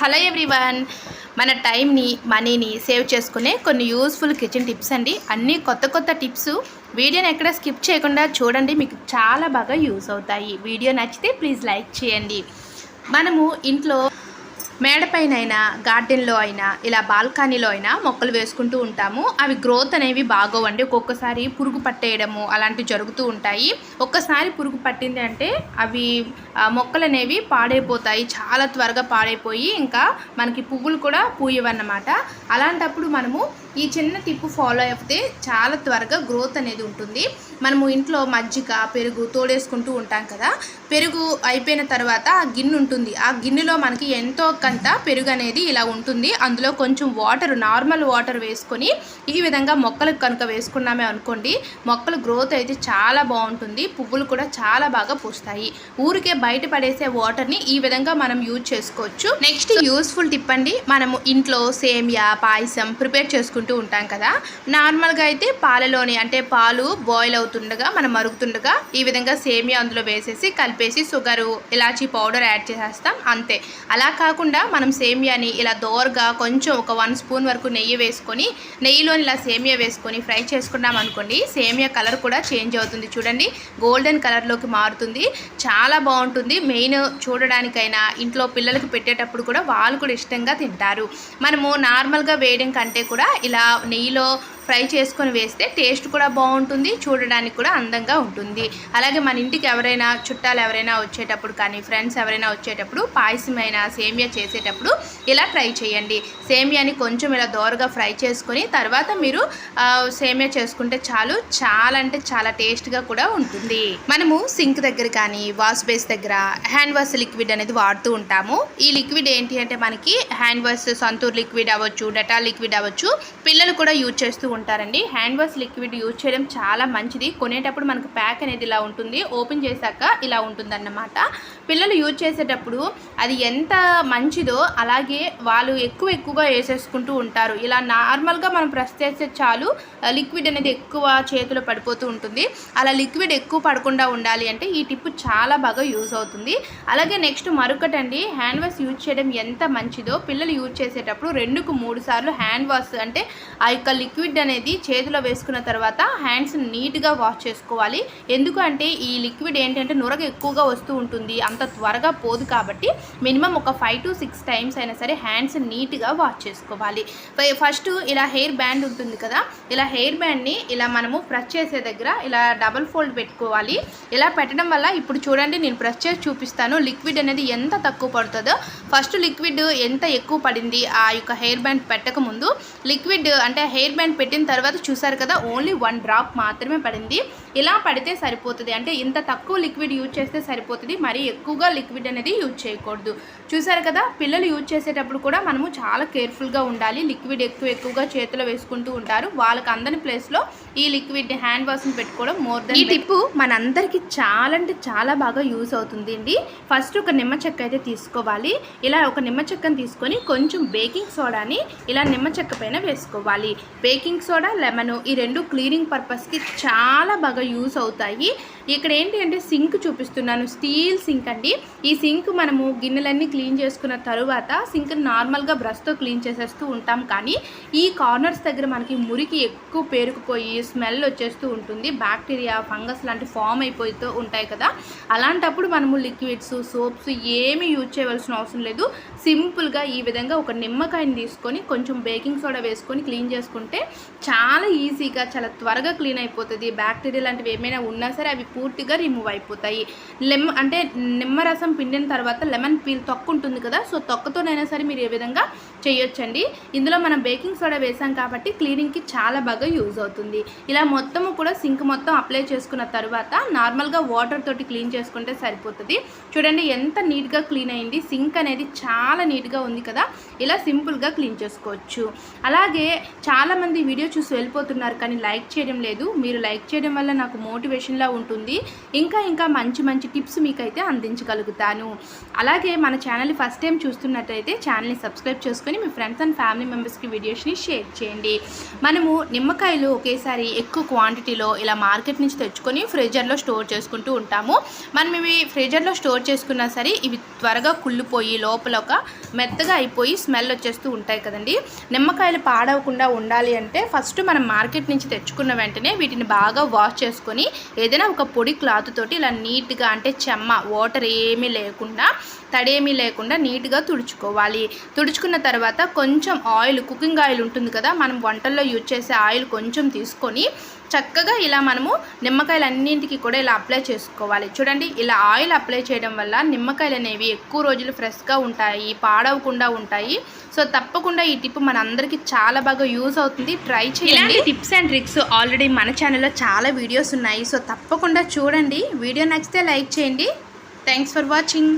Hello everyone. మన టైంని మనీని సేవ్ చేసుకునే కొన్ని యూస్ఫుల్ కిచెన్ టిప్స్ అండి. అన్నీ కొత్త కొత్త టిప్స్. వీడియోని ఎక్కడ స్కిప్ చేయకుండా చూడండి మీకు చాలా బాగా యూస్ అవుతాయి. వీడియో నచ్చితే ప్లీజ్ లైక్ చేయండి. మనము ఇంట్లో మేడపైన అయినా గార్డెన్లో అయినా ఇలా బాల్కనీలో అయినా మొక్కలు వేసుకుంటూ ఉంటాము. అవి గ్రోత్ అనేవి బాగోవండి. ఒక్కొక్కసారి పురుగు పట్టేయడము అలాంటివి జరుగుతూ ఉంటాయి. ఒక్కసారి పురుగు పట్టింది అంటే అవి మొక్కలు అనేవి పాడైపోతాయి. చాలా త్వరగా పాడైపోయి ఇంకా మనకి పువ్వులు కూడా పూయవన్నమాట. అలాంటప్పుడు మనము ఈ చిన్న టిప్పు ఫాలో అయితే చాలా త్వరగా గ్రోత్ అనేది ఉంటుంది. మనము ఇంట్లో మజ్జిగ పెరుగు తోడేసుకుంటూ ఉంటాం కదా. పెరుగు అయిపోయిన తర్వాత ఆ గిన్నె ఉంటుంది. ఆ గిన్నెలో మనకి ఎంతో అంతా పెరుగు అనేది ఇలా ఉంటుంది. అందులో కొంచెం వాటర్ నార్మల్ వాటర్ వేసుకొని ఈ విధంగా మొక్కలకు కనుక వేసుకున్నామే అనుకోండి మొక్కల గ్రోత్ అయితే చాలా బాగుంటుంది. పువ్వులు కూడా చాలా బాగా పూస్తాయి. ఊరికే బయట పడేసే వాటర్ని ఈ విధంగా మనం యూజ్ చేసుకోవచ్చు. నెక్స్ట్ యూస్ఫుల్ టిప్ అండి మనము ఇంట్లో సేమియా పాయసం ప్రిపేర్ చేసుకుంటూ ఉంటాం కదా. నార్మల్గా అయితే పాలలోని అంటే పాలు బాయిల్ అవుతుండగా మనం మరుగుతుండగా ఈ విధంగా సేమియా అందులో వేసేసి కలిపేసి షుగరు ఇలాచీ పౌడర్ యాడ్ చేసేస్తాం. అంతే. అలా కాకుండా మనం సేమియాని ఇలా దోరగా కొంచెం ఒక వన్ స్పూన్ వరకు నెయ్యి వేసుకొని నెయ్యిలోని ఇలా సేమియా వేసుకొని ఫ్రై చేసుకున్నాం అనుకోండి సేమియా కలర్ కూడా చేంజ్ అవుతుంది. చూడండి గోల్డెన్ కలర్లోకి మారుతుంది. చాలా బాగుంటుంది. మెయిన్ చూడడానికైనా ఇంట్లో పిల్లలకి పెట్టేటప్పుడు కూడా వాళ్ళు కూడా ఇష్టంగా తింటారు. మనము నార్మల్గా వేయడం కంటే కూడా ఇలా నెయ్యిలో ఫ్రై చేసుకొని వేస్తే టేస్ట్ కూడా బాగుంటుంది చూడడానికి కూడా అందంగా ఉంటుంది. అలాగే మన ఇంటికి ఎవరైనా చుట్టాలు ఎవరైనా వచ్చేటప్పుడు కానీ ఫ్రెండ్స్ ఎవరైనా వచ్చేటప్పుడు పాయసమైన సేమియా చేసేటప్పుడు ఇలా ట్రై చేయండి. సేమియాని కొంచెం ఇలా దోరగా ఫ్రై చేసుకొని తర్వాత మీరు సేమియా చేసుకుంటే చాలు చాలా అంటే చాలా టేస్ట్గా కూడా ఉంటుంది. మనము సింక్ దగ్గర కానీ వాష్ బేస్ దగ్గర హ్యాండ్ వాష్ లిక్విడ్ అనేది వాడుతూ ఉంటాము. ఈ లిక్విడ్ ఏంటి అంటే మనకి హ్యాండ్ వాష్ సంతూర్ లిక్విడ్ అవ్వచ్చు డెటాల్ లిక్విడ్ అవ్వచ్చు పిల్లలు కూడా యూజ్ చేస్తూ ఉంటారండి. హ్యాండ్ వాష్ లిక్విడ్ యూజ్ చేయడం చాలా మంచిది. కొనేటప్పుడు మనకు ప్యాక్ అనేది ఇలా ఉంటుంది. ఓపెన్ చేశాక ఇలా ఉంటుందన్నమాట. పిల్లలు యూజ్ చేసేటప్పుడు అది ఎంత మంచిదో అలాగే వాళ్ళు ఎక్కువ ఎక్కువగా వేసేసుకుంటూ ఉంటారు. ఇలా నార్మల్గా మనం ప్రెస్ చేస్తే చాలు లిక్విడ్ అనేది ఎక్కువ చేతిలో పడిపోతూ ఉంటుంది. అలా లిక్విడ్ ఎక్కువ పడకుండా ఉండాలి అంటే ఈ టిప్ చాలా బాగా యూజ్ అవుతుంది. అలాగే నెక్స్ట్ మరొకటండి హ్యాండ్ వాష్ యూజ్ చేయడం ఎంత మంచిదో పిల్లలు యూజ్ చేసేటప్పుడు రెండుకు మూడు సార్లు హ్యాండ్ వాష్ అంటే ఆ యొక్క లిక్విడ్ అనేది చేతిలో వేసుకున్న తర్వాత హ్యాండ్స్ నీట్గా వాష్ చేసుకోవాలి. ఎందుకంటే ఈ లిక్విడ్ ఏంటంటే నురగ ఎక్కువగా వస్తూ ఉంటుంది. అంత త్వరగా పోదు కాబట్టి మినిమం ఒక ఫైవ్ టు సిక్స్ టైమ్స్ అయినా సరే హ్యాండ్స్ నీట్గా వాష్ చేసుకోవాలి. ఫస్ట్ ఇలా హెయిర్ బ్యాండ్ ఉంటుంది కదా ఇలా హెయిర్ బ్యాండ్ని ఇలా మనము ప్రెస్ చేసే దగ్గర ఇలా డబల్ ఫోల్డ్ పెట్టుకోవాలి. ఇలా పెట్టడం వల్ల ఇప్పుడు చూడండి నేను ప్రెస్ చేసి చూపిస్తాను లిక్విడ్ అనేది ఎంత తక్కువ పడుతుందో. ఫస్ట్ లిక్విడ్ ఎంత ఎక్కువ పడింది ఆ యొక్క హెయిర్ బ్యాండ్ పెట్టక ముందు లిక్విడ్ అంటే హెయిర్ బ్యాండ్ పెట్టిన తర్వాత చూసారు కదా ఓన్లీ వన్ డ్రాప్ మాత్రమే పడింది. ఇలా పడితే సరిపోతుంది. అంటే ఇంత తక్కువ లిక్విడ్ యూజ్ చేస్తే సరిపోతుంది. మరీ ఎక్కువగా లిక్విడ్ అనేది యూజ్ చేయకూడదు. చూసారు కదా పిల్లలు యూజ్ చేసేటప్పుడు కూడా మనము చాలా కేర్ఫుల్గా ఉండాలి. లిక్విడ్ ఎక్కువ ఎక్కువగా చేతిలో వేసుకుంటూ ఉంటారు. వాళ్ళకి అందని ప్లేస్లో ఈ లిక్విడ్ హ్యాండ్ వాష్ని పెట్టుకోవడం మోర్ దెన్ ఈ టిప్పు మనందరికీ చాలా అంటే చాలా బాగా యూజ్ అవుతుంది అండి. ఫస్ట్ ఒక నిమ్మ చెక్క అయితే తీసుకోవాలి. ఇలా ఒక నిమ్మ చెక్కను తీసుకొని కొంచెం బేకింగ్ సోడాని ఇలా నిమ్మ చెక్క పైన వేసుకోవాలి. బేకింగ్ సోడా లెమన్ ఈ రెండు క్లీనింగ్ పర్పస్కి చాలా బాగా యూస్ అవుతాయి. ఇక్కడ ఏంటి అంటే సింక్ చూపిస్తున్నాను. స్టీల్ సింక్ అండి. ఈ సింక్ మనము గిన్నెలన్నీ క్లీన్ చేసుకున్న తరువాత సింక్ నార్మల్గా బ్రష్తో క్లీన్ చేసేస్తూ ఉంటాం. కానీ ఈ కార్నర్స్ దగ్గర మనకి మురికి ఎక్కువ పేరుకుపోయి స్మెల్ వచ్చేస్తూ ఉంటుంది. బ్యాక్టీరియా ఫంగస్ లాంటి ఫామ్ అయిపోతూ ఉంటాయి కదా. అలాంటప్పుడు మనము లిక్విడ్స్ సోప్స్ ఏమీ యూజ్ చేయవలసిన అవసరం లేదు. సింపుల్గా ఈ విధంగా ఒక నిమ్మకాయని తీసుకొని కొంచెం బేకింగ్ సోడా వేసుకొని క్లీన్ చేసుకుంటే చాలా ఈజీగా చాలా త్వరగా క్లీన్ అయిపోతుంది. బ్యాక్టీరియా లాంటివి ఏమైనా ఉన్నా సరే అవి పూర్తిగా రిమూవ్ అయిపోతాయి. లెమ్ అంటే నిమ్మరసం పిండిన తర్వాత లెమన్ పీల్ తొక్కు ఉంటుంది కదా సో తొక్కతోనైనా సరే మీరు ఏ విధంగా చేయొచ్చండి. ఇందులో మనం బేకింగ్ సోడా వేసాం కాబట్టి క్లీనింగ్కి చాలా బాగా యూజ్ అవుతుంది. ఇలా మొత్తము కూడా సింక్ మొత్తం అప్లై చేసుకున్న తర్వాత నార్మల్గా వాటర్ తోటి క్లీన్ చేసుకుంటే సరిపోతుంది. చూడండి ఎంత నీట్గా క్లీన్ అయింది. సింక్ అనేది చాలా నీట్గా ఉంది కదా ఇలా సింపుల్గా క్లీన్ చేసుకోవచ్చు. అలాగే చాలామంది వీడియో చూసి వెళ్ళిపోతున్నారు కానీ లైక్ చేయడం లేదు. మీరు లైక్ చేయడం వల్ల నాకు మోటివేషన్లా ఉంటుంది. ఇంకా ఇంకా మంచి మంచి టిప్స్ మీకైతే అందించగలుగుతాను. అలాగే మన ఛానల్ ఫస్ట్ టైం చూస్తున్నట్టయితే ఛానల్ని సబ్స్క్రైబ్ చేసుకొని మీ ఫ్రెండ్స్ అండ్ ఫ్యామిలీ మెంబర్స్కి వీడియోస్ని షేర్ చేయండి. మనము నిమ్మకాయలు ఒకేసారి ఎక్కువ క్వాంటిటీలో ఇలా మార్కెట్ నుంచి తెచ్చుకొని ఫ్రిజర్లో స్టోర్ చేసుకుంటూ ఉంటాము. మనం ఇవి ఫ్రిడ్జర్లో స్టోర్ చేసుకున్నా సరే ఇవి త్వరగా కుళ్ళిపోయి లోపల ఒక మెత్తగా అయిపోయి స్మెల్ వచ్చేస్తూ ఉంటాయి కదండి. నిమ్మకాయలు పాడవకుండా ఉండాలి అంటే ఫస్ట్ మనం మార్కెట్ నుంచి తెచ్చుకున్న వెంటనే వీటిని బాగా వాష్ చేసుకొని ఏదైనా ఒక పొడి క్లాత్ తోటి ఇలా నీట్గా అంటే చెమ్మ వాటర్ ఏమీ లేకుండా తడేమీ లేకుండా నీట్గా తుడుచుకోవాలి. తుడుచుకున్న తర్వాత కొంచెం ఆయిల్ కుకింగ్ ఆయిల్ ఉంటుంది కదా మనం వంటల్లో యూజ్ చేసే ఆయిల్ కొంచెం తీసుకొని చక్కగా ఇలా మనము నిమ్మకాయలు అన్నింటికి కూడా ఇలా అప్లై చేసుకోవాలి. చూడండి ఇలా ఆయిల్ అప్లై చేయడం వల్ల నిమ్మకాయలు అనేవి ఎక్కువ రోజులు ఫ్రెష్గా ఉంటాయి పాడవకుండా ఉంటాయి. సో తప్పకుండా ఈ టిప్ మన అందరికీ చాలా బాగా యూజ్ అవుతుంది. ట్రై చేయండి. టిప్స్ అండ్ ట్రిక్స్ ఆల్రెడీ మన ఛానల్లో చాలా వీడియోస్ ఉన్నాయి. సో తప్పకుండా చూడండి. వీడియో నచ్చితే లైక్ చేయండి. Thanks for watching